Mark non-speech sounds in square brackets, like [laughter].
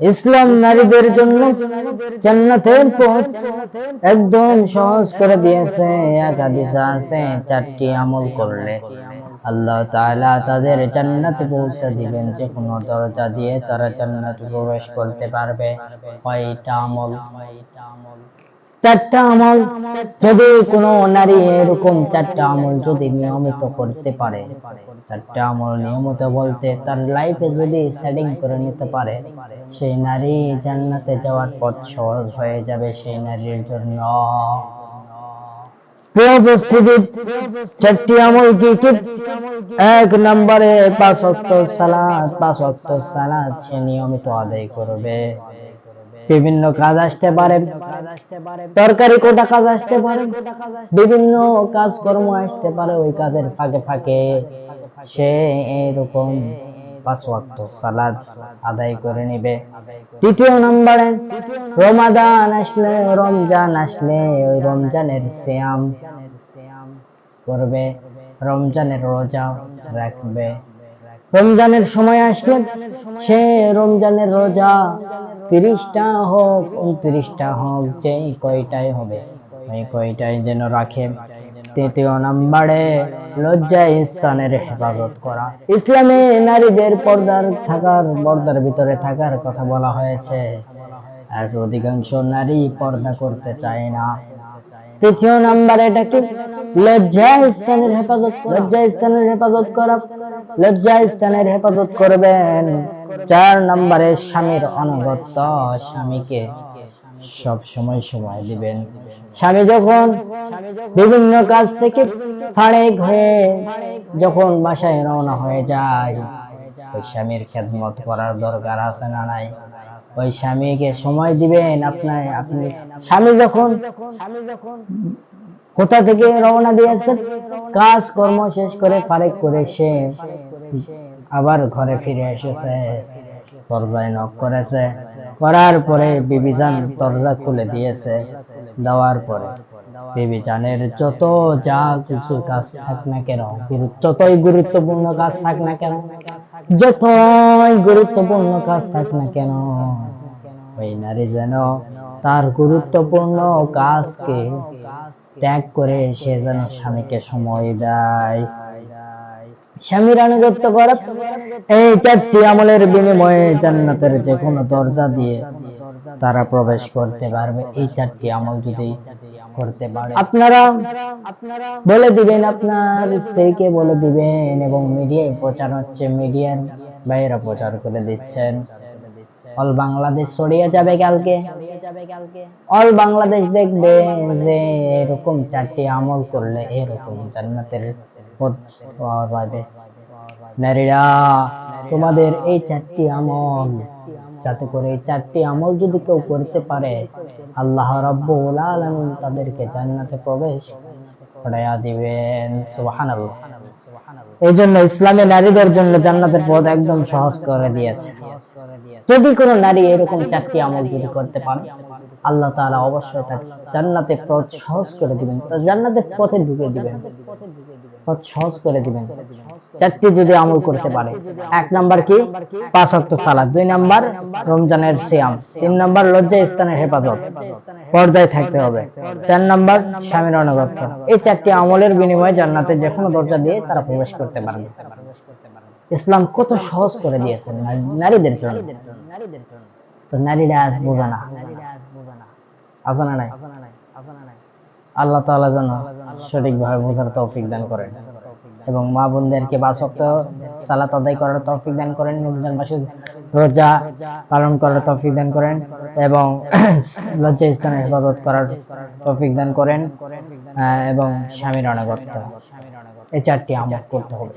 ইসলাম নারীদের জন্য জান্নাতের পথ একদম সহজ করে দিয়েছে। এক হাদিসে আছে, চারটি আমল করলে আল্লাহ তাআলা তাদের জান্নাতে পৌঁছে দিবেন। যে কোনো দরজা দিয়ে তারা জান্নাতে প্রবেশ করতে পারবে। কয়টা আমল? চারটা আমল যদি কোনো নারী এরকম চারটা আমল যদি নিয়মিত করতে পারে, চারটা আমল নিয়মিত বলতে তার লাইফে যদি সেটিং করে নিতে পারে, সেই নারী জান্নাতে যাওয়ার পথ সহজ হয়ে যাবে সেই নারীর জন্য। চারটি আমল কি কি? এক নম্বরে পাঁচ ওয়াক্ত সালাত, পাঁচ ওয়াক্ত সালাত সে নিয়মিত আদায় করবে। বিভিন্ন কাজ আসতে পারে, তরকারি কোটা কাজ আসতে পারে, বিভিন্ন কাজকর্ম আসতে পারে, ওই কাজের ফাঁকে ফাঁকে সে এরকম পাঁচ ওয়াক্ত সালাদ আদায় করে তৃতীয় নম্বরে, রমাদান আসলে, রমজান আসলে ওই রমজানের শ্যাম করবে, রমজানের রোজা রাখবে। রমজানের সময় আসলে সে রমজানের রোজা তিরিশটা হোক, উনত্রিশটা হোক যে কয়টাই হবে। ওই কয়টাই যেন রাখে। তৃতীয় নম্বরে লজ্জা স্থানের হেফাজত করা। ইসলামে নারীদের পর্দার থাকার, পর্দার ভিতরে থাকার কথা বলা হয়েছে। আজ অধিকাংশ নারী পর্দা করতে চায় না। তৃতীয় নাম্বার এটা কি লজ্জা স্থানের হেফাজত লজ্জা স্থানের হেফাজত করা। লজ্জা স্থানের হেফাজত করবেন। চার নম্বরে স্বামীর অনগত্য স্বামীকে সব সময় সময় দিবেন। স্বামী যখন বিভিন্ন কাজ থেকে ফাড়েক হয়ে যখন বাসায় রওনা হয়ে যায়, ওই স্বামীর খেদমত করার দরকার আছে না নাই? ওই স্বামীকে সময় দিবেন আপনার আপনি স্বামী যখন স্বামী যখন কোথা থেকে রওনা দিয়েছে কাজ কর্ম শেষ করে ফারেক করে সে আবার ঘরে ফিরে এসেছে। দরজায় নক করেছে। করার পরে বিবিজান দরজা খুলে দিয়েছে। দেওয়ার পরে বিবিজানের যত যা কিছু কাজ থাক না কেন যতই গুরুত্বপূর্ণ কাজ থাক না কেন, যতই গুরুত্বপূর্ণ কাজ থাক না কেন, ওই নারী যেন তার গুরুত্বপূর্ণ কাজকে ত্যাগ করে সে যেন স্বামীকে সময় দেয়। স্বামীর আনুগত্য করা এই চারটি আমলের বিনিময়ে জান্নাতের যে কোনো দরজা দিয়ে তারা প্রবেশ করতে পারবে। এই চারটি আমল যদি করতে পারে আপনারা আপনারা বলে দিবেন, আপনার স্ত্রীকে বলে দিবেন এবং মিডিয়ায় প্রচার হচ্ছে, মিডিয়ার বাইরে প্রচার করে দিচ্ছেন। অল বাংলাদেশ ছড়িয়ে যাবে কালকে। অল বাংলাদেশ দেখবে যে এরকম চারটি আমল করলে এরকম জান্নাতের পাওয়া যাবে। নারীরা, তোমাদের এই চারটি আমল, যাতে করে এই চারটি আমল যদি কেউ করতে পারে, আল্লাহ রাব্বুল আলামিন তাদেরকে জান্নাতে প্রবেশ করাইয়া দিবেন। সুবহানাল্লাহ। এই জন্য ইসলামে নারীদের জন্য জান্নাতের পথ একদম সহজ করে দিয়েছে। যদি কোনো নারী এরকম চারটি আমল যদি করতে পারে, আল্লাহ তাআলা অবশ্যই তাকে জান্নাতে পথ সহজ করে দিবেন জান্নাতের পথে ঢুকে দিবেন। পথ সহজ করে দিবেন। চারটি যদি আমল করতে পারে। এক নাম্বার কি? পাঁচ ওয়াক্ত সালাত। দুই নাম্বার রমজানের সিয়াম। তিন নাম্বার লজ্জা স্থানের হেফাজত। পর্দায় থাকতে হবে। চার নাম্বার স্বামীর অনুগত্য। এই চারটি আমলের বিনিময়ে জান্নাতে যে কোনো দরজা দিয়ে তারা প্রবেশ করতে পারবে। ইসলাম কত সহজ করে দিয়েছেন নারীদের জন্য। তো নারীরা আজ বোঝা না। আজানা নাই? আল্লাহ তাআলা যেন সঠিকভাবে বোঝার তৌফিক দান করেন। এবং মা বোনদেরকে বাসক্ত সালাত আদায় করার তৌফিক দান করেন রমজান মাসে রোজা পালন করার তৌফিক দান করেন এবং [clears throat] লজ্জা স্থানে হেফাজত করার তৌফিক দান করেন এবং স্বামীর অনাগত এই চারটি আমল করতে হবে।